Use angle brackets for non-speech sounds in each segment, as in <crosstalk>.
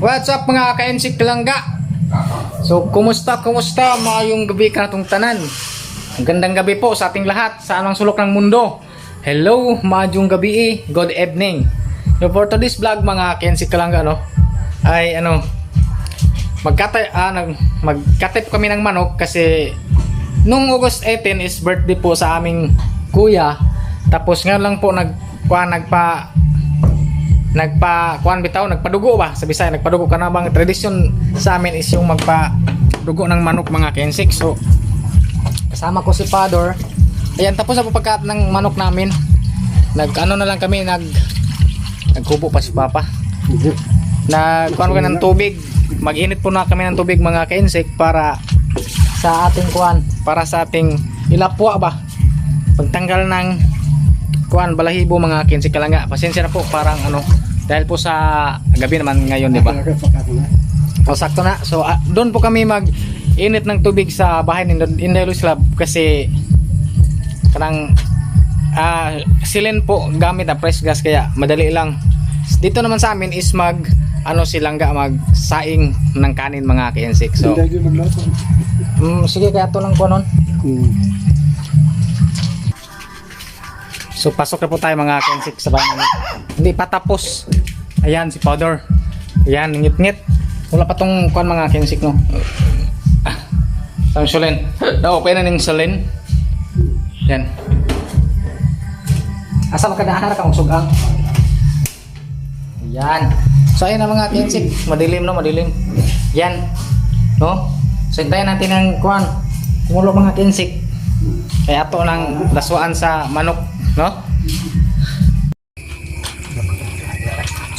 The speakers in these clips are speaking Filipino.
What's up mga ka-NC Kalangga? So, kumusta, kumusta maayong gabi ka natong tanan? Ang gandang gabi po sa ating lahat sa anong sulok ng mundo. Hello, maayong gabi eh. Good evening. So, for today's vlog mga ka-NC Kalangga, no? Ay, ano, magkatay, ah, nag, magkatay po kami ng manok kasi nung August 18 is birthday po sa aming kuya. Tapos ngayon lang po nag, kuha, nagpa, nagpa kuan bitaw nagpadugo ba sa Bisaya? Nagpadugo ka na bang tradisyon sa amin is yung magpadugo ng manok mga kensik. So kasama ko si Pador. Ayan tapos na po pagkat ng manok namin. Nag ano na lang kami nag nagkubo pa si Papa. Nag kuan ko ng tubig. Maginit po na kami ng tubig mga kensik para sa ating kuan para sa ating ilapwa ba? Pagtanggal ng kuan balahibo mga 15 kalanga pasensya na po parang ano dahil po sa gabi naman ngayon di ba o sakto na so ah, doon po kami mag init ng tubig sa bahay ni Indelos Lab kasi kanang ah silin po gamit na press gas kaya madali lang dito naman sa amin is mag ano silangga mag saing ng kanin mga kinsik so mm, sige kaya to lang po nun Hmm. So pasok na po tayo mga kensik sa bahay. Hindi pa tapos. Ayan si Powder. Ayan, ngit-ngit. Wala pa tong kuan mga kensik no. Ah. Sa sulin. Na-open na ning sulin. Yan. Asa ka na kang sugang. Yan. So ayun na mga kensik. Madilim no, madilim. Yan. No? So natin ang kuan. Kumulo mga kensik. Kaya ato lang laswaan sa manok, no?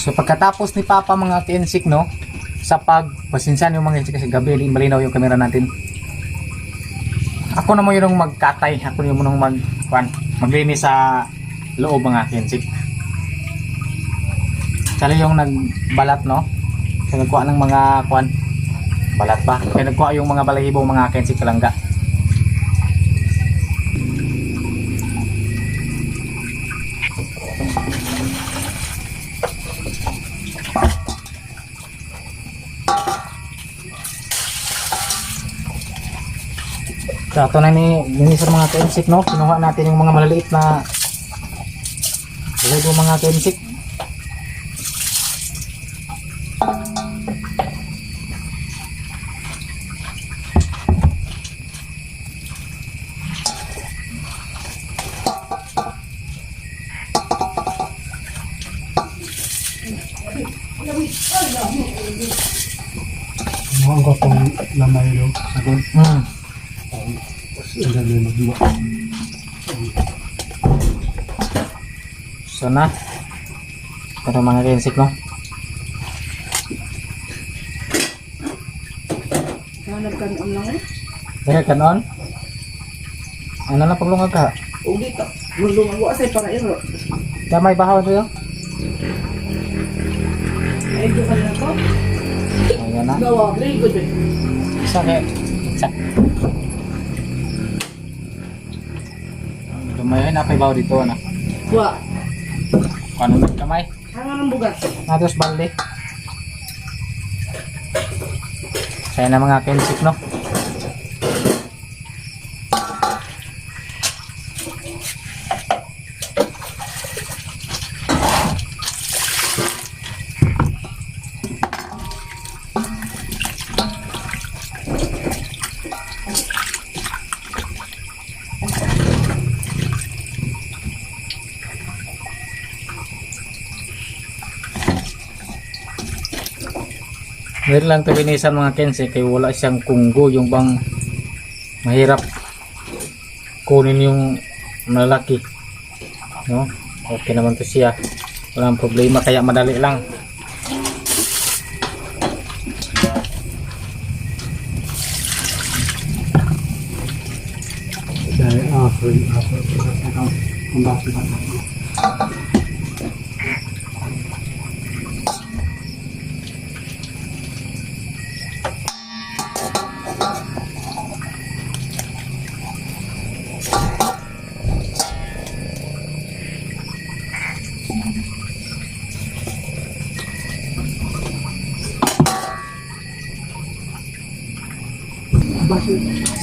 So pagkatapos ni Papa mga kinsik, no? Sa pagpasinsan yung mga kinsik kasi gabi, malinaw yung camera natin. Ako na mo yung magkatay, ako yung munong mag, kuan, maglinis sa loob mga kinsik. Sali yung nagbalat, no? Kaya nagkuha ng mga kuan, balat ba? Kaya nagkuha yung mga balahibo mga kinsik kalangga. So, ito na ni Minister mga kensik, no? Kinuha natin yung mga maliliit na Lego mga kensik. Mukhang ko itong lamay daw. Sagot. Hmm. So na. Ito mga kensik, no? Hanap ka ang lang eh. Kaya kanon. Ano na paglungag ka? Ugi ka. Mundo mo sa para iro. Kaya may bahaw ito yun? Ay do ka na ko. Ayan na. Gawa, very good. eh. Isa kaya. Isa. Lumayo na kay bahaw dito, ano? Wa. Paano na kamay? Hangan ang bugas. Natos balde. Kaya na mga kensik, no? Meron lang ito binisan mga kense kay wala siyang kunggo yung bang mahirap kunin yung malaki no okay naman to siya walang problema kaya madali lang Dahil afro yung afro. Ang bakit ba? basi.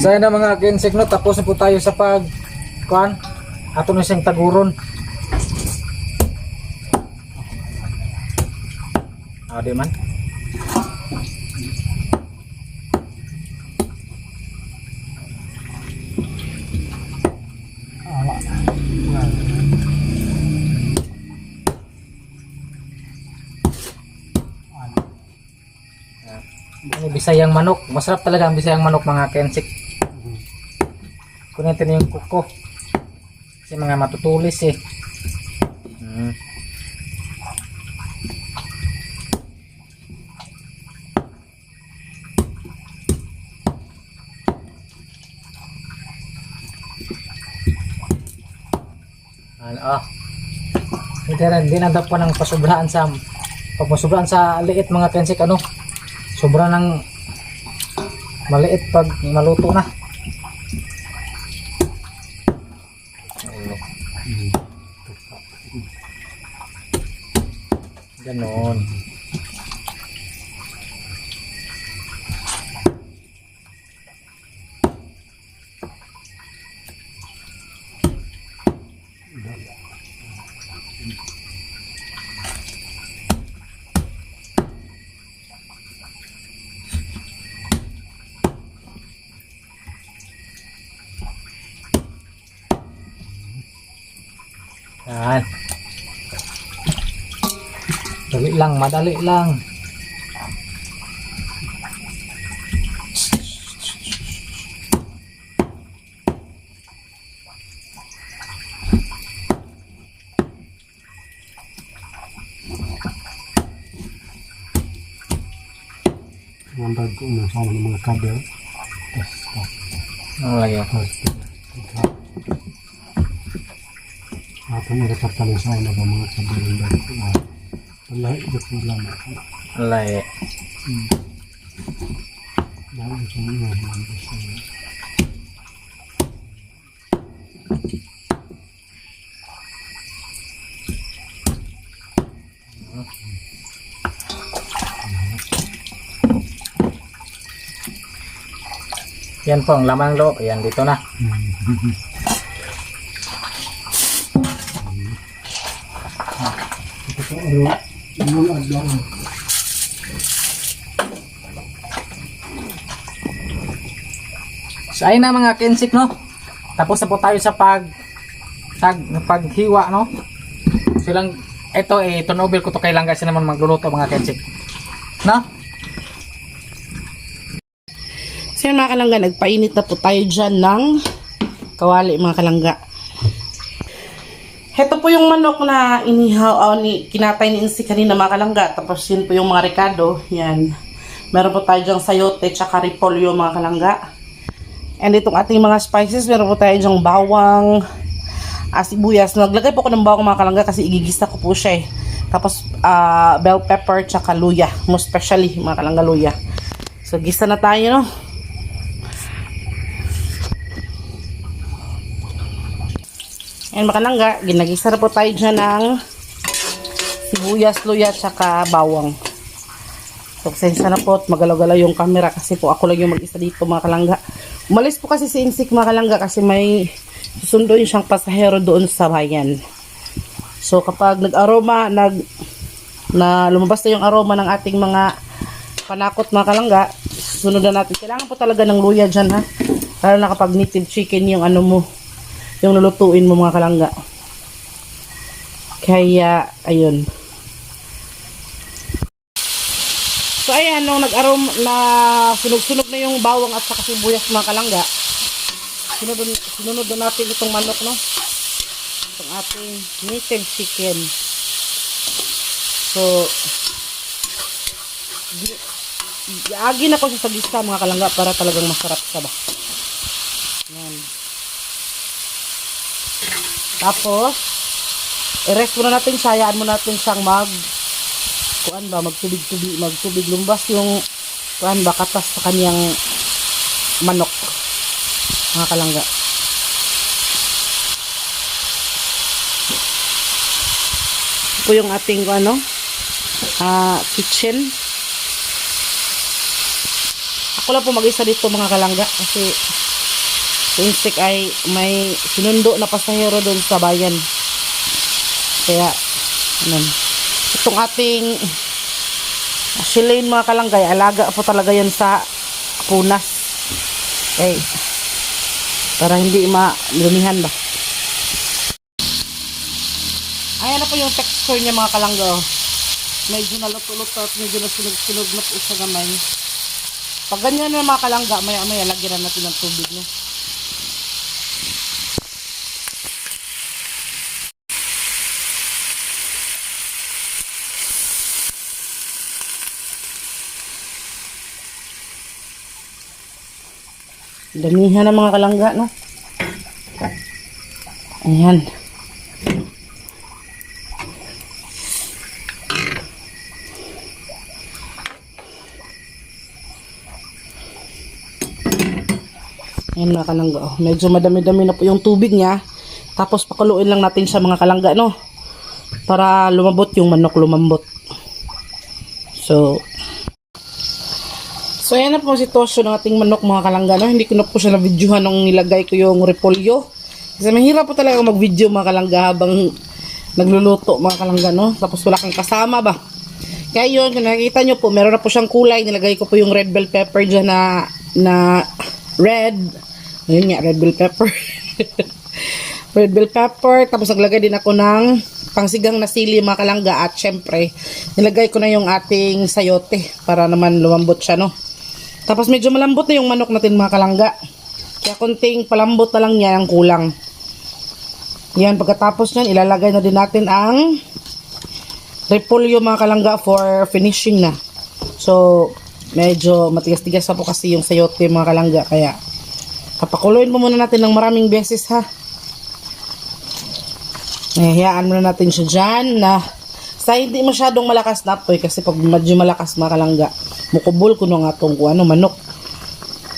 So yun na mga kinsik no, tapos na po tayo sa pag kuan. Ato na siyang taguron. Ah, di man. Bisayang manok. Masarap talaga ang bisayang manok mga kensik. Kunin natin yung kuko. Kasi mga matutulis eh. Hmm. Ano, ah. Hindi rin, hindi na daw po ng pasubraan sa pag sa liit mga kensik ano sobra ng maliit pag maluto na. Ganon yan dali lang madali lang Ang dag ko na ng mga kabel. Tapos, lagi tapos, Ato nga katapalong sa una ba mga kabel ang dag ko. Ah, Wala, ito problema. lagi Dahil sa mga mga gusto niya. yan po ang laman ng loob ayan dito na Ano, yung adlaw. So ayun na mga kensik no. Tapos na po tayo sa pag tag paghiwa no. Silang ito eh turnover ko to kay lang kasi naman magluluto mga kensik. No? So yun mga kalangga, nagpainit na po tayo dyan ng kawali mga kalangga. Heto po yung manok na inihaw, oh, ni, kinatay ni Insi kanina mga kalangga. Tapos yun po yung mga ricado. Yan. Meron po tayo dyan sayote tsaka repolyo mga kalangga. And itong ating mga spices, meron po tayo dyan bawang, ah, sibuyas. Naglagay po ako ng bawang mga kalangga kasi igigista ko po siya eh. Tapos ah, bell pepper tsaka luya. Most especially mga kalangga luya. So gista na tayo no. Ayan mga kalangga, ginagisa na po tayo dyan ng sibuyas, luya, tsaka bawang. So, pasensya na po at magalaw-galaw yung camera kasi po ako lang yung mag-isa dito mga kalangga. Umalis po kasi si Insik mga kalangga kasi may susunduin siyang pasahero doon sa bayan. So, kapag nag-aroma, nag, na lumabas na yung aroma ng ating mga panakot mga kalangga, sunod na natin. Kailangan po talaga ng luya dyan ha. Lalo na kapag native chicken yung ano mo, yung lulutuin mo mga kalangga. Kaya, ayun. So ayan, nung nag-arom na sunog-sunog na yung bawang at saka sibuyas mga kalangga, sinunod, sinunod na natin itong manok, no? Itong ating native chicken. So, gi- iagi na ko sa lista mga kalangga para talagang masarap sa ba. Tapos, i-rest muna natin siya, hayaan muna natin siyang mag kuan ba magtubig-tubig magtubig. Lumbas yung kuan ba katas sa kanyang manok mga kalangga. Po yung ating ano ah kitchen. Ako lang po mag-isa dito mga kalangga kasi Insik ay may sinundo na pasahero doon sa bayan. Kaya, ano, itong ating Shilane mga kalanggay, alaga po talaga yan sa punas. Okay. Para hindi ma-lumihan ba. Ayan na po yung texture niya mga kalangga. oh. Medyo naluto-luto at medyo nasunog-sunog na po sa gamay. Pag ganyan na mga kalangga, maya-maya lagyan na natin ng tubig. No? Damihan ng mga kalangga, no? Ayan. Ayan mga kalangga. Oh. Medyo madami-dami na po yung tubig niya. Tapos pakuluin lang natin sa mga kalangga, no? Para lumabot yung manok lumambot. So, So, ayan na po ang sitwasyon ng ating manok mga kalangga. No? Hindi ko na po siya na-videohan nung nilagay ko yung repolyo. Kasi mahirap po talaga mag-video mga kalangga habang nagluluto mga kalangga. No? Tapos wala kang kasama ba? Kaya yun, kung nakikita nyo po, meron na po siyang kulay. Nilagay ko po yung red bell pepper dyan na, na red. Ayun nga, red bell pepper. <laughs> red bell pepper. Tapos naglagay din ako ng pangsigang na sili mga kalangga. At syempre, nilagay ko na yung ating sayote para naman lumambot siya, no? Tapos medyo malambot na yung manok natin mga kalangga. Kaya konting palambot na lang niya ang kulang. Yan, pagkatapos nyan, ilalagay na din natin ang repolyo mga kalangga for finishing na. So, medyo matigas-tigas na po kasi yung sayote mga kalangga. Kaya, kapakuloyin mo muna natin ng maraming beses ha. Hayaan muna natin siya dyan na sa hindi masyadong malakas na apoy kasi pag medyo malakas mga kalangga, mukubol ko nung atong kung ano, manok.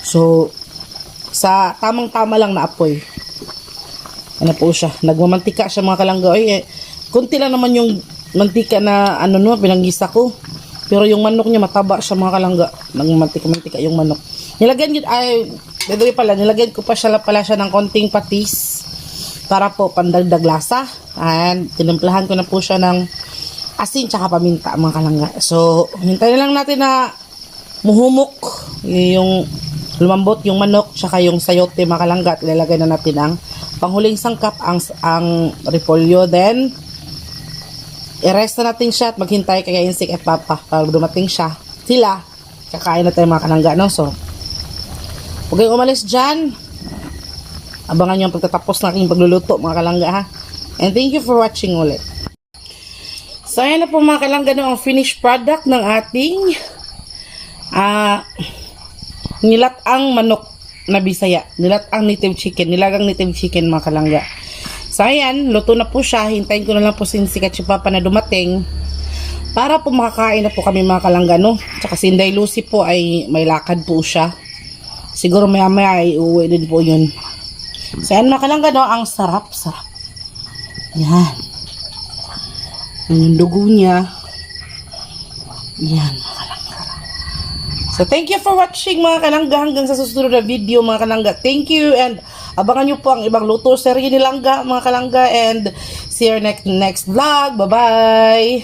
So, sa tamang-tama lang na apoy. Ano po siya, nagmamantika siya mga kalangga. Ay, eh, kunti lang naman yung mantika na ano no, pinanggisa ko. Pero yung manok niya mataba siya mga kalangga. Nagmamantika-mantika yung manok. Nilagyan yun, ay, by the way pala, nilagyan ko pa siya pala siya ng konting patis para po pandagdag lasa. And tinimplahan ko na po siya ng asin tsaka paminta mga kalangga. So, hintayin lang natin na muhumok yung lumambot yung manok tsaka yung sayote mga kalangga at ilalagay na natin ang panghuling sangkap ang ang repolyo. Then i-rest na natin siya at maghintay kay Insik at Papa para dumating siya. Sila kakain na tayo mga kalangga no? So huwag kayong umalis dyan. Abangan nyo ang pagtatapos ng aking pagluluto mga kalangga ha? And thank you for watching ulit So, ayan na po mga kalangga no, ang finished product ng ating ah nilatang manok na bisaya. Nilatang native chicken. Nilagang native chicken mga kalangga. So, ayan, luto na po siya. Hintayin ko na lang po si Sikat si Papa na dumating. Para po makakain na po kami mga kalangga, no? Tsaka si Inday Lucy po ay may lakad po siya. Siguro maya maya ay uuwi din po yun. So, ayan mga kalangga, no? Ang sarap, sarap. Yan. Yung dugo niya. Yan, mga kalangga. So, thank you for watching mga kalangga hanggang sa susunod na video mga kalangga. Thank you and abangan nyo po ang ibang luto serye ni Langga mga kalangga and see you next next vlog. Bye-bye!